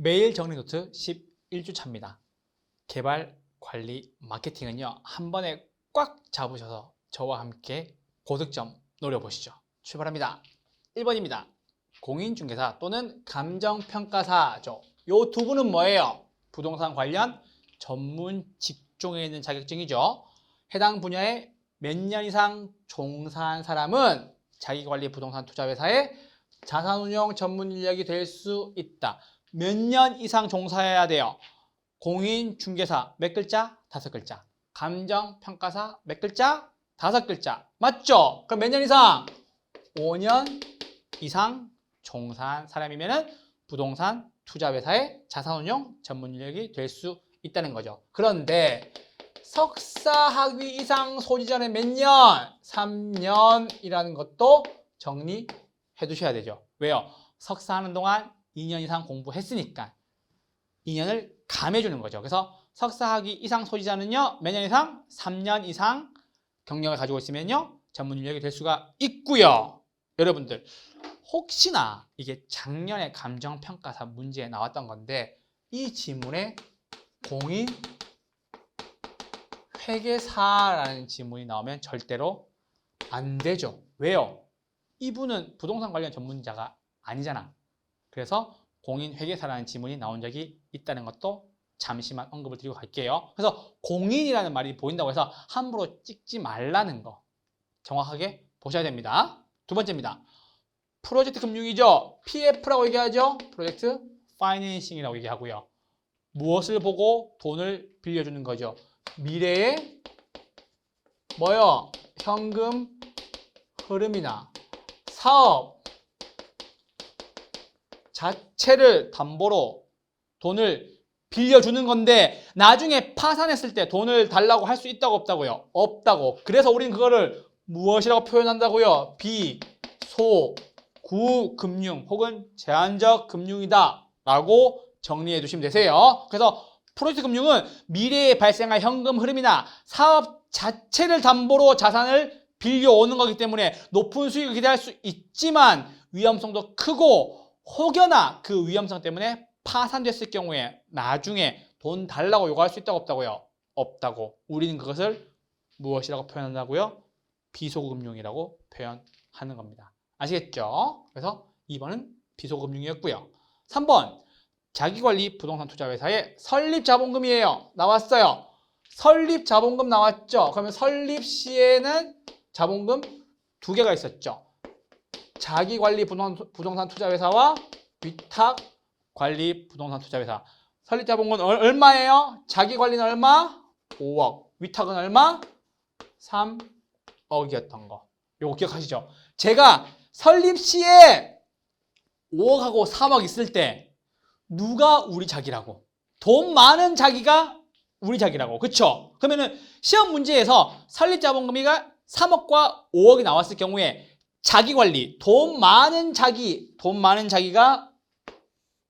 매일 정리 노트 11주 차입니다. 개발, 관리, 마케팅은요, 한 번에 꽉 잡으셔서 저와 함께 고득점 노려보시죠. 출발합니다. 1번입니다. 공인중개사 또는 감정평가사죠. 요 두 분은 뭐예요? 부동산 관련 전문 직종에 있는 자격증이죠. 해당 분야에 몇 년 이상 종사한 사람은 자기관리 부동산 투자회사의 자산운용 전문 인력이 될 수 있다. 몇 년 이상 종사해야 돼요? 공인중개사 몇 글자? 다섯 글자. 감정평가사 몇 글자? 다섯 글자. 맞죠? 그럼 몇 년 이상? 5년 이상 종사한 사람이면은 부동산 투자회사의 자산운용 전문 인력이 될 수 있다는 거죠. 그런데 석사 학위 이상 소지자는 몇 년? 3년이라는 것도 정리해 두셔야 되죠. 왜요? 석사 하는 동안 2년 이상 공부했으니까 2년을 감해주는 거죠. 그래서 석사 학위 이상 소지자는요, 몇년 이상? 3년 이상 경력을 가지고 있으면요, 전문 인력이 될 수가 있고요. 여러분들, 혹시나 이게 작년에 감정평가사 문제에 나왔던 건데, 이 지문에 공인 회계사라는 지문이 나오면 절대로 안 되죠. 왜요? 이분은 부동산 관련 전문자가 아니잖아. 그래서 공인 회계사라는 지문이 나온 적이 있다는 것도 잠시만 언급을 드리고 갈게요. 그래서 공인이라는 말이 보인다고 해서 함부로 찍지 말라는 거 정확하게 보셔야 됩니다. 두 번째입니다. 프로젝트 금융이죠. PF라고 얘기하죠. 프로젝트 파이낸싱이라고 얘기하고요. 무엇을 보고 돈을 빌려주는 거죠. 미래의 뭐요? 현금 흐름이나 사업 자체를 담보로 돈을 빌려주는 건데 나중에 파산했을 때 돈을 달라고 할 수 있다고 없다고요? 없다고. 그래서 우린 그거를 무엇이라고 표현한다고요? 비, 소, 구 금융 혹은 제한적 금융이다 라고 정리해 두시면 되세요. 그래서 프로젝트 금융은 미래에 발생할 현금 흐름이나 사업 자체를 담보로 자산을 빌려오는 거기 때문에 높은 수익을 기대할 수 있지만 위험성도 크고 혹여나 그 위험성 때문에 파산됐을 경우에 나중에 돈 달라고 요구할 수 있다고 없다고요? 없다고. 우리는 그것을 무엇이라고 표현한다고요? 비소금융이라고 표현하는 겁니다. 아시겠죠? 그래서 2번은 비소금융이었고요. 3번 자기관리 부동산 투자회사의 설립자본금이에요. 나왔어요. 설립자본금 나왔죠? 그러면 설립 시에는 자본금 두 개가 있었죠. 자기관리 부동산, 투자회사와 위탁관리 부동산 투자회사. 설립자본금은 얼- 얼마예요? 자기관리는 얼마? 5억. 위탁은 얼마? 3억이었던 거. 요거 기억하시죠? 제가 설립 시에 5억하고 3억 있을 때 누가 우리 자기라고? 돈 많은 자기가 우리 자기라고. 그쵸? 그러면은 시험 문제에서 설립자본금이가 3억과 5억이 나왔을 경우에 자기 관리, 돈 많은 자기, 돈 많은 자기가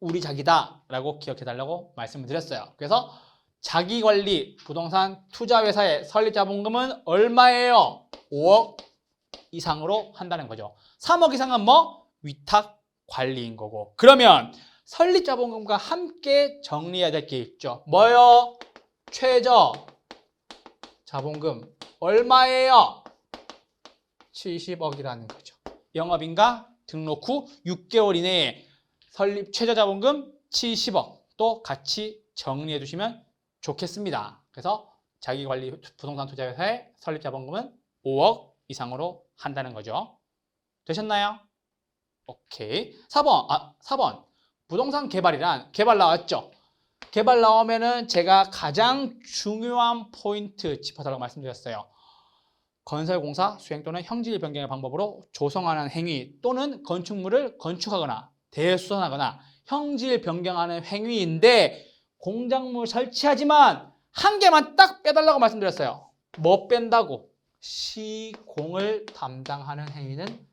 우리 자기다라고 기억해 달라고 말씀을 드렸어요. 그래서 자기 관리 부동산 투자 회사의 설립 자본금은 얼마예요? 5억 이상으로 한다는 거죠. 3억 이상은 뭐 위탁 관리인 거고. 그러면 설립 자본금과 함께 정리해야 될 게 있죠. 뭐요? 최저 자본금 얼마예요? 70억이라는 거죠. 영업인가 등록 후 6개월 이내에 설립 최저 자본금 70억 또 같이 정리해 두시면 좋겠습니다. 그래서 자기관리 부동산 투자회사의 설립 자본금은 5억 이상으로 한다는 거죠. 되셨나요? 오케이. 4번, 아, 4번. 부동산 개발이란 개발 나왔죠? 개발 나오면은 제가 가장 중요한 포인트 짚어달라고 말씀드렸어요. 건설공사 수행 또는 형질 변경의 방법으로 조성하는 행위 또는 건축물을 건축하거나 대수선하거나 형질 변경하는 행위인데 공작물 설치하지만 한 개만 딱 빼달라고 말씀드렸어요. 뭐 뺀다고? 시공을 담당하는 행위는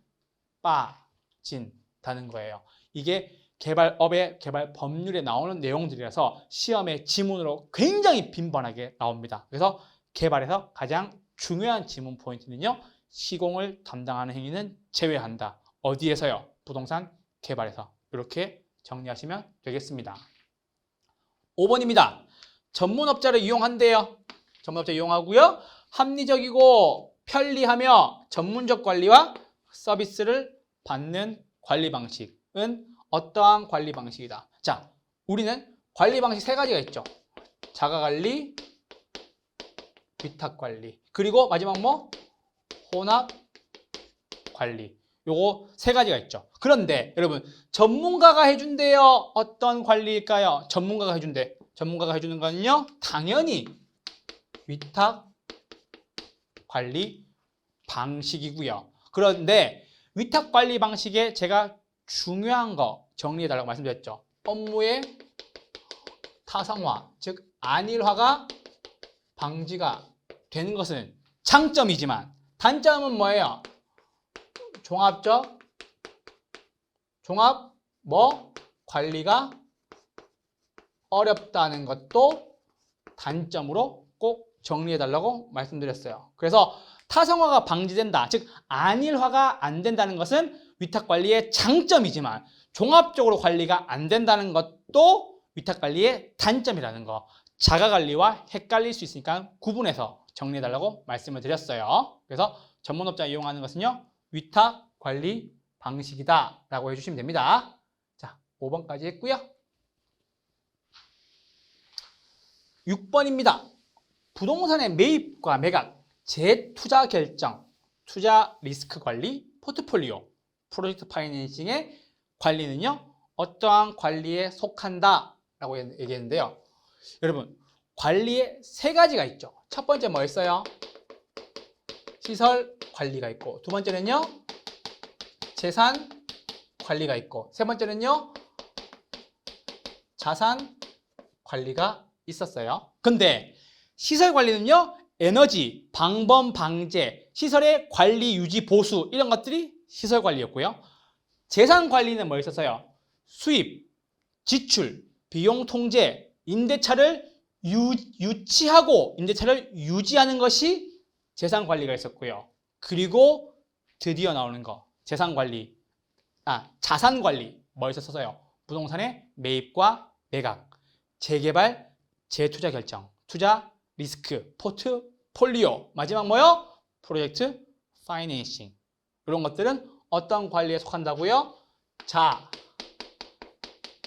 빠진다는 거예요. 이게 개발업의 개발 법률에 나오는 내용들이라서 시험의 지문으로 굉장히 빈번하게 나옵니다. 그래서 개발에서 가장 중요한 지문 포인트는요. 시공을 담당하는 행위는 제외한다. 어디에서요? 부동산 개발에서. 이렇게 정리하시면 되겠습니다. 5번입니다. 전문업자를 이용한대요. 전문업자 이용하고요. 합리적이고 편리하며 전문적 관리와 서비스를 받는 관리 방식은 어떠한 관리 방식이다. 자, 우리는 관리 방식 세 가지가 있죠. 자가 관리, 위탁 관리, 그리고 마지막 뭐 혼합 관리. 요거 세 가지가 있죠. 그런데 여러분 전문가가 해준대요. 어떤 관리일까요? 전문가가 해준대. 전문가가 해주는 거는요. 당연히 위탁 관리 방식이고요. 그런데 위탁 관리 방식에 제가 중요한 거 정리해 달라고 말씀드렸죠. 업무의 타성화, 즉 안일화가 방지가 되는 것은 장점이지만 단점은 뭐예요? 종합적 종합 뭐 관리가 어렵다는 것도 단점으로 꼭 정리해 달라고 말씀드렸어요. 그래서 타성화가 방지된다. 즉 안일화가 안 된다는 것은 위탁 관리의 장점이지만 종합적으로 관리가 안 된다는 것도 위탁 관리의 단점이라는 거. 자가 관리와 헷갈릴 수 있으니까 구분해서 정리해 달라고 말씀을 드렸어요. 그래서 전문업자 이용하는 것은요. 위탁 관리 방식이다 라고 해주시면 됩니다. 자, 5번까지 했고요. 6번입니다. 부동산의 매입과 매각, 재투자 결정, 투자 리스크 관리, 포트폴리오, 프로젝트 파이낸싱의 관리는요. 어떠한 관리에 속한다 라고 얘기했는데요. 여러분, 관리에 세 가지가 있죠. 첫 번째 뭐였어요? 시설 관리가 있고 두 번째는요. 재산 관리가 있고 세 번째는요. 자산 관리가 있었어요. 근데 시설 관리는요. 에너지, 방범, 방제, 시설의 관리, 유지, 보수 이런 것들이 시설 관리였고요. 재산 관리는 뭐 있었어요? 수입, 지출, 비용 통제, 임대차를 유, 유치하고 임대차를 유지하는 것이 재산 관리가 있었고요. 그리고 드디어 나오는 거 재산 관리, 아 자산 관리 뭐 있었어요? 부동산의 매입과 매각, 재개발, 재투자 결정, 투자 리스크, 포트폴리오, 마지막 뭐요? 프로젝트 파이낸싱 이런 것들은 어떤 관리에 속한다고요? 자,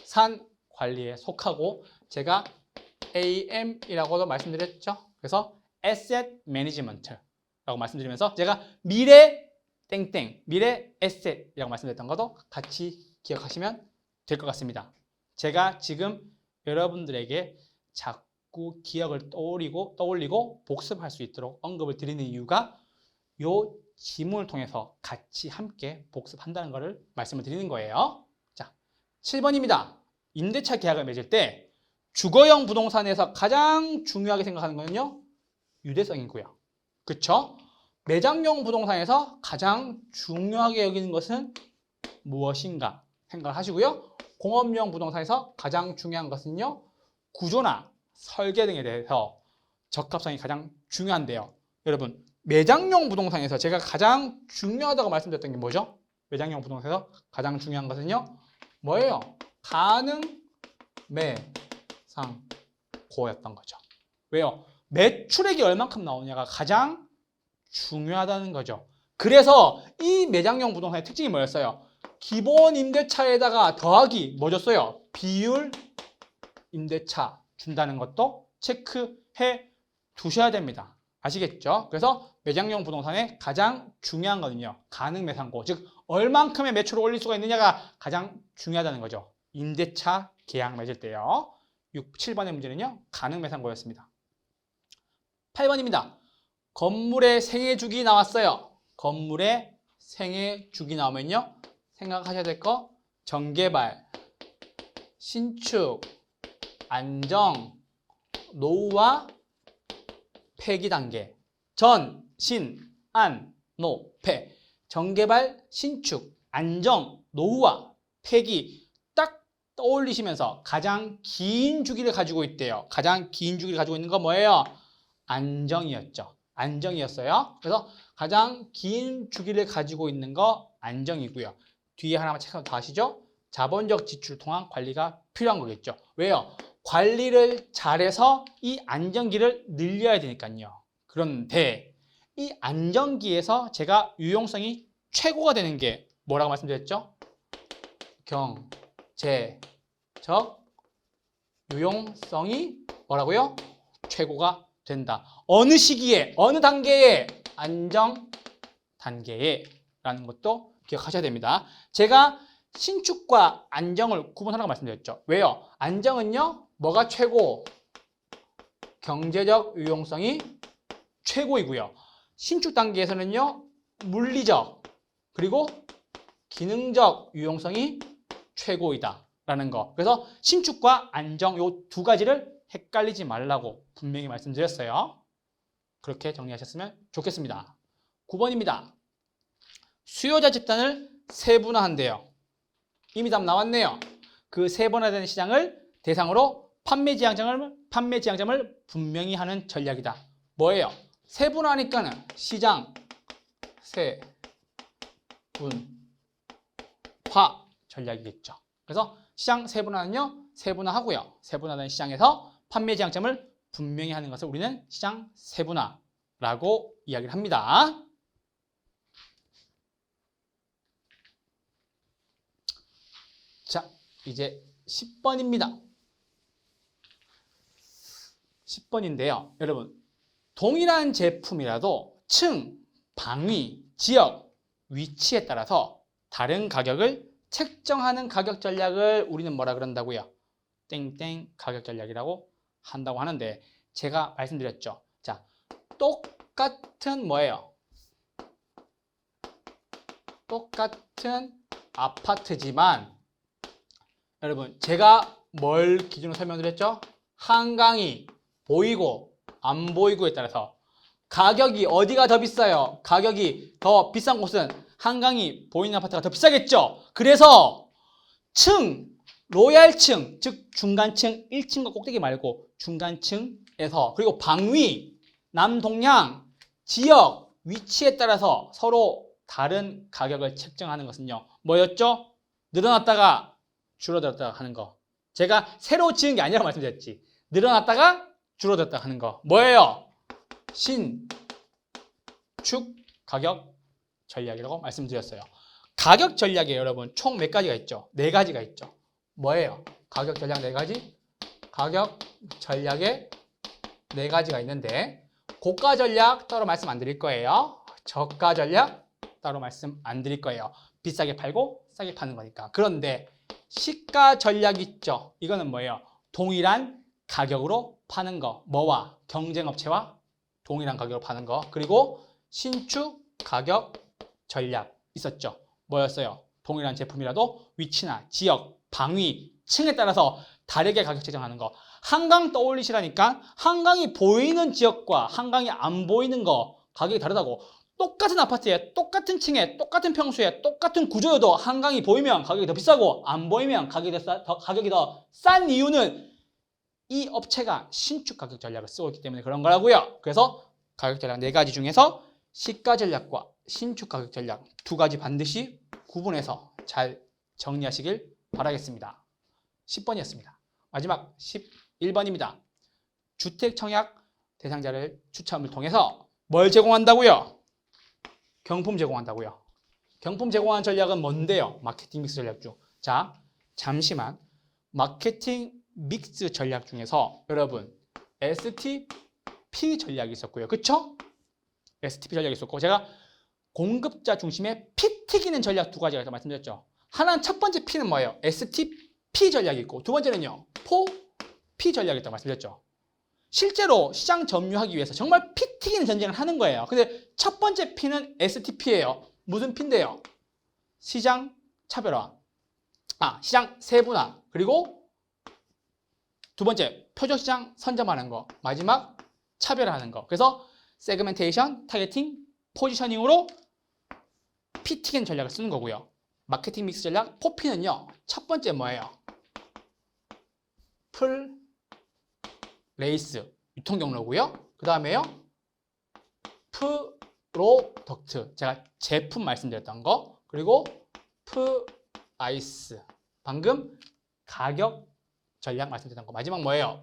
산 관리에 속하고 제가 AM이라고도 말씀드렸죠. 그래서 Asset Management라고 말씀드리면서 제가 미래 땡땡, 미래 에셋이라고 말씀드렸던 것도 같이 기억하시면 될 것 같습니다. 제가 지금 여러분들에게 자꾸 기억을 떠올리고 떠올리고 복습할 수 있도록 언급을 드리는 이유가 요 지문을 통해서 같이 함께 복습한다는 것을 말씀을 드리는 거예요. 자, 7번입니다. 임대차 계약을 맺을 때 주거용 부동산에서 가장 중요하게 생각하는 거는요. 유대성이고요. 그쵸? 매장용 부동산에서 가장 중요하게 여기는 것은 무엇인가 생각을 하시고요. 공업용 부동산에서 가장 중요한 것은요. 구조나 설계 등에 대해서 적합성이 가장 중요한데요. 여러분, 매장용 부동산에서 제가 가장 중요하다고 말씀드렸던 게 뭐죠? 매장용 부동산에서 가장 중요한 것은요. 뭐예요? 가능 매 상 고였던 거죠. 왜요? 매출액이 얼만큼 나오냐가 가장 중요하다는 거죠. 그래서 이 매장용 부동산의 특징이 뭐였어요? 기본 임대차에다가 더하기 뭐 줬어요? 비율 임대차 준다는 것도 체크해 두셔야 됩니다. 아시겠죠? 그래서 매장용 부동산의 가장 중요한 거는요. 가능 매상고, 즉 얼만큼의 매출을 올릴 수가 있느냐가 가장 중요하다는 거죠. 임대차 계약 맺을 때요. 6, 7번의 문제는요. 가능 매상고였습니다. 8번입니다. 건물의 생애 주기 나왔어요. 건물의 생애 주기 나오면요. 생각하셔야 될 거 정개발, 신축, 안정, 노후와 폐기 단계. 전, 신, 안, 노, 폐. 정개발, 신축, 안정, 노후와 폐기 딱 떠올리시면서 가장 긴 주기를 가지고 있대요. 가장 긴 주기를 가지고 있는 건 뭐예요? 안정이었죠. 안정이었어요. 그래서 가장 긴 주기를 가지고 있는 거 안정이고요. 뒤에 하나만 체크 더 하시죠. 자본적 지출 통한 관리가 필요한 거겠죠. 왜요? 관리를 잘해서 이 안정기를 늘려야 되니까요. 그런데 이 안정기에서 제가 유용성이 최고가 되는 게 뭐라고 말씀드렸죠? 경 제적 유용성이 뭐라고요? 최고가 된다. 어느 시기에, 어느 단계에, 안정 단계에 라는 것도 기억하셔야 됩니다. 제가 신축과 안정을 구분하라고 말씀드렸죠. 왜요? 안정은요, 뭐가 최고? 경제적 유용성이 최고이고요. 신축 단계에서는요, 물리적, 그리고 기능적 유용성이 최고이다. 라는 거. 그래서 신축과 안정 요 두 가지를 헷갈리지 말라고 분명히 말씀드렸어요. 그렇게 정리하셨으면 좋겠습니다. 9번입니다. 수요자 집단을 세분화한대요. 이미 답 나왔네요. 그 세분화된 시장을 대상으로 판매 지향점을 판매 지향점을 분명히 하는 전략이다. 뭐예요? 세분화하니까는 시장 세분 화 전략이겠죠. 그래서 시장 세분화는요, 세분화하고요. 세분화된 시장에서 판매 지향점을 분명히 하는 것을 우리는 시장 세분화라고 이야기를 합니다. 자, 이제 10번입니다. 10번인데요. 여러분, 동일한 제품이라도 층, 방위, 지역, 위치에 따라서 다른 가격을 책정하는 가격 전략을 우리는 뭐라 그런다고요? 땡땡 가격 전략이라고 한다고 하는데 제가 말씀드렸죠. 자, 똑같은 뭐예요? 똑같은 아파트지만 여러분 제가 뭘 기준으로 설명드렸죠? 한강이 보이고 안 보이고에 따라서 가격이 어디가 더 비싸요? 가격이 더 비싼 곳은 한강이 보이는 아파트가 더 비싸겠죠? 그래서 층, 로얄층, 즉 중간층 1층과 꼭대기 말고 중간층에서 그리고 방위, 남동향, 지역, 위치에 따라서 서로 다른 가격을 책정하는 것은요. 뭐였죠? 늘어났다가 줄어들었다가 하는 거. 제가 새로 지은 게 아니라고 말씀드렸지. 늘어났다가 줄어들었다가 하는 거. 뭐예요? 신축 가격 전략이라고 말씀드렸어요. 가격 전략에 여러분 총 몇 가지가 있죠? 네 가지가 있죠. 뭐예요? 가격 전략 네 가지? 가격 전략에 네 가지가 있는데 고가 전략 따로 말씀 안 드릴 거예요. 저가 전략 따로 말씀 안 드릴 거예요. 비싸게 팔고 싸게 파는 거니까. 그런데 시가 전략 있죠. 이거는 뭐예요? 동일한 가격으로 파는 거. 뭐와 경쟁업체와 동일한 가격으로 파는 거. 그리고 신축 가격 전략 있었죠. 뭐였어요? 동일한 제품이라도 위치나 지역, 방위, 층에 따라서 다르게 가격 책정하는 거. 한강 떠올리시라니까 한강이 보이는 지역과 한강이 안 보이는 거 가격이 다르다고. 똑같은 아파트에 똑같은 층에 똑같은 평수에 똑같은 구조여도 한강이 보이면 가격이 더 비싸고 안 보이면 가격이 더, 가격이 더 싼 이유는 이 업체가 신축 가격 전략을 쓰고 있기 때문에 그런 거라고요. 그래서 가격 전략 네 가지 중에서 시가 전략과 신축 가격 전략 두 가지 반드시 구분해서 잘 정리하시길 바라겠습니다. 10번이었습니다. 마지막 11번입니다. 주택 청약 대상자를 추첨을 통해서 뭘 제공한다고요? 경품 제공한다고요. 경품 제공하는 전략은 뭔데요? 마케팅 믹스 전략 중. 자, 잠시만. 마케팅 믹스 전략 중에서 여러분 STP 전략이 있었고요. 그쵸? STP 전략이 있었고 제가 공급자 중심의 피 튀기는 전략 두 가지가 말씀드렸죠. 하나는 첫 번째 P는 뭐예요? STP 전략이 있고 두 번째는요. 포 P 전략이 있다고 말씀드렸죠. 실제로 시장 점유하기 위해서 정말 피 튀기는 전쟁을 하는 거예요. 근데 첫 번째 P는 STP예요. 무슨 P인데요? 시장 차별화. 아, 시장 세분화. 그리고 두 번째, 표적 시장 선점하는 거. 마지막, 차별화하는 거. 그래서 세그멘테이션, 타겟팅, 포지셔닝으로 피 튀기는 전략을 쓰는 거고요. 마케팅 믹스 전략, 포피는요. 첫 번째 뭐예요? 풀 레이스 유통 경로고요. 그 다음에요. 프로덕트 제가 제품 말씀드렸던 거 그리고 프아이스 방금 가격 전략 말씀드렸던 거. 마지막 뭐예요?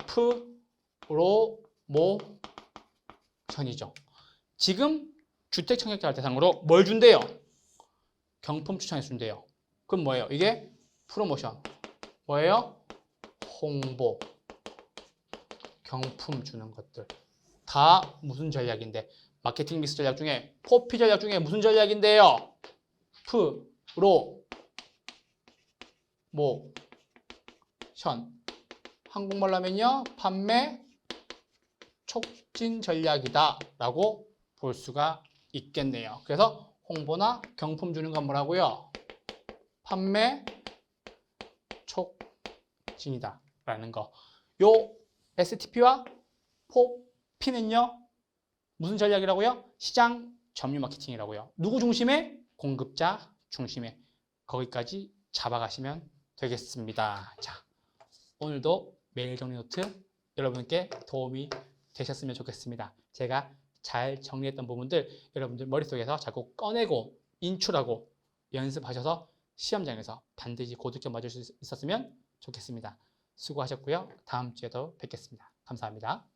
프로모션이죠. 지금 주택 청약자를 대상으로 뭘 준대요? 경품 추천해 준대요. 그럼 뭐예요? 이게 프로모션. 뭐예요? 홍보. 경품 주는 것들. 다 무슨 전략인데? 마케팅 믹스 전략 중에 포피 전략 중에 무슨 전략인데요? 프로 모션 한국말로 하면요 판매 촉진 전략이다 라고 볼 수가 있겠네요. 그래서 홍보나 경품 주는 건 뭐라고요? 판매 촉진이다 라는 거. 요 STP와 포피는요 무슨 전략이라고요? 시장 점유 마케팅이라고요. 누구 중심에? 공급자 중심에. 거기까지 잡아가시면 되겠습니다. 자, 오늘도 메일 정리 노트 여러분께 도움이 되셨으면 좋겠습니다. 제가 잘 정리했던 부분들 여러분들 머릿속에서 자꾸 꺼내고 인출하고 연습하셔서 시험장에서 반드시 고득점 맞을 수 있었으면 좋겠습니다. 수고하셨고요. 다음 주에도 뵙겠습니다. 감사합니다.